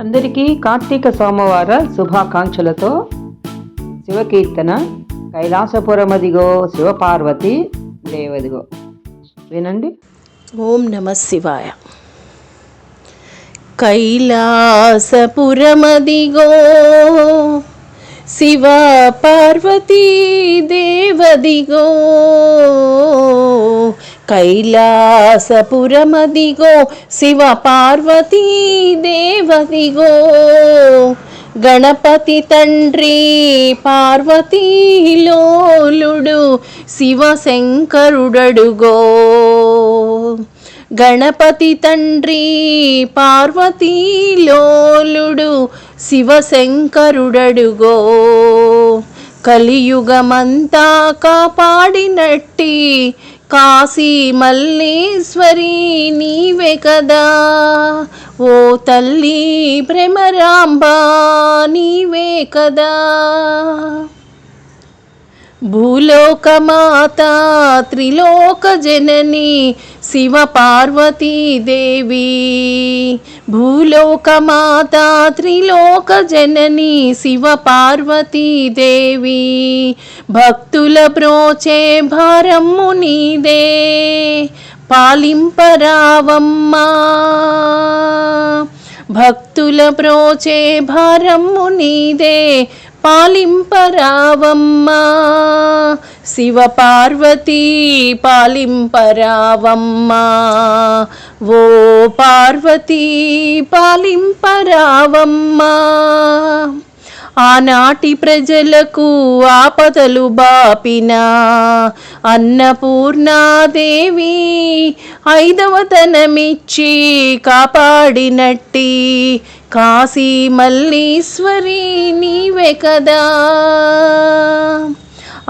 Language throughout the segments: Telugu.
అందరికీ కార్తీక సోమవార శుభాకాంక్షలతో శివకీర్తన కైలాసపురమదిగో శివపార్వతి దేవదిగో. వినండి. ఓం నమ శివాయ. కైలాసపురమదిగో శివ పార్వతీ దేవదిగో. కైలాసపురమదిగో శివ పార్వతీ దేవదిగో. గణపతి తండ్రి పార్వతీలోలుడు శివశంకరుడడుగో. గణపతి తండ్రి పార్వతీలోలుడు శివశంకరుడడుగో. కలియుగమంతా కాపాడినట్టి కాశీ మల్లేశ్వరి నీవే కదా. ఓ తల్లి ప్రేమరాంబా నీవే కదా. భూలోకమాత త్రిలోక జనని శివ పార్వతీ దేవి భూలోకమాత త్రిలోక జనని శివ పార్వతీ భక్తుల బ్రోచే భారమ్ము నీదే పాలింపరావమ్మా. భక్తుల ప్రోచే భారమ్ము నీదే పాలింపరావమ్మా. శివపార్వతీ పాలింపరావమ్మా. ఓ పార్వతీ పాలింపరావమ్మా. ఆనాటి ప్రజలకు ఆపదలు బాపిన. అన్నపూర్ణాదేవి ఐదవతనమిచ్చి కాపాడినట్టి. కాశీ మల్లీశ్వరి నీవే కదా.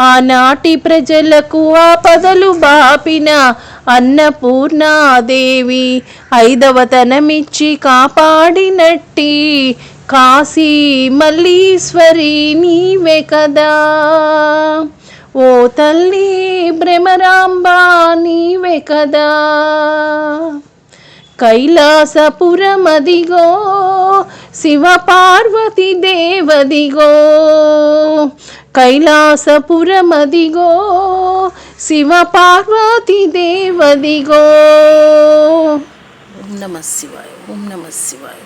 ఆనాటి ప్రజలకు ఆపదలు బాపిన. అన్నపూర్ణాదేవి ఐదవతనమిచ్చి కాపాడినట్టి. కాశీ మల్లీశ్వరి నీవే కదా. ఓ తల్లి భ్రమరాంబా నీవే కదా. కైలాసపురమదిగో శివపార్వతి దేవదిగో. కైలాసపురమదిగో శివపార్వతి దేవదిగో. ఓం నమ శివాయ ఓం నమ శివాయ.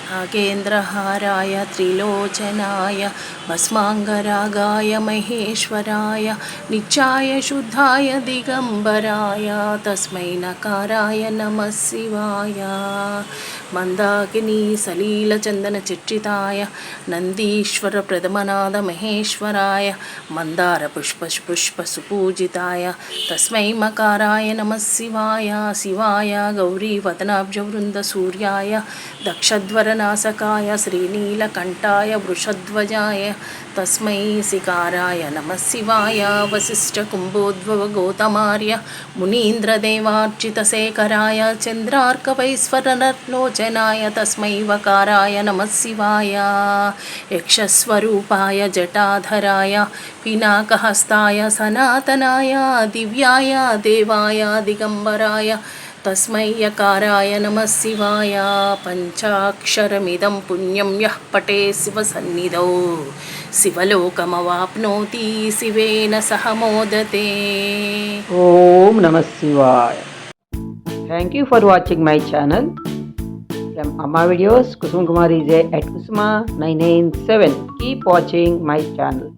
नागेन्द्रहाराय त्रिलोचनाय भस्माङ्गरागाय महेश्वराय नीचाय शुद्धाय दिगम्बराय तस्मै नकाराय नमः शिवाय। मन्दाकिनीसलीलचन्दनच्चिताय नन्दीश्वरप्रथमनादमहेश्वराय मन्दारपुष्पपुष्पसुपूजिताय तस्मै मकाराय नमः शिवाय। शिवाय गौरीवदनाब्जवृन्दसूर्याय दक्षध्वरन సుపూజితాయ శ్రీనీలకంఠాయ వృషధ్వజాయ తస్మై శికారాయ నమ శివాయ వశిష్ఠ కుంభోద్భవ గౌతమార్య మునీంద్రదేవార్చితశేఖరాయ చంద్రార్కవైశ్వరనర్లోచనాయ తస్మై వకారాయ నమ శివాయ యక్షస్వరూపాయ జటాధరాయ పినాకహస్తాయ సనాతనాయ దివ్యాయ దేవాయ దిగంబరాయ తస్మయ్యకారాయ నమ శివాయ పంచాక్షరమిదం పుణ్యం యః పటే శివసన్నిధౌ శివలోకమవాప్నోతి శివేన సహ మోదతే ఓం నమ శివాయ thank you for watching my channel from Amma videos Kusum Kumar is at Kusuma nine nine seven keep watching my channel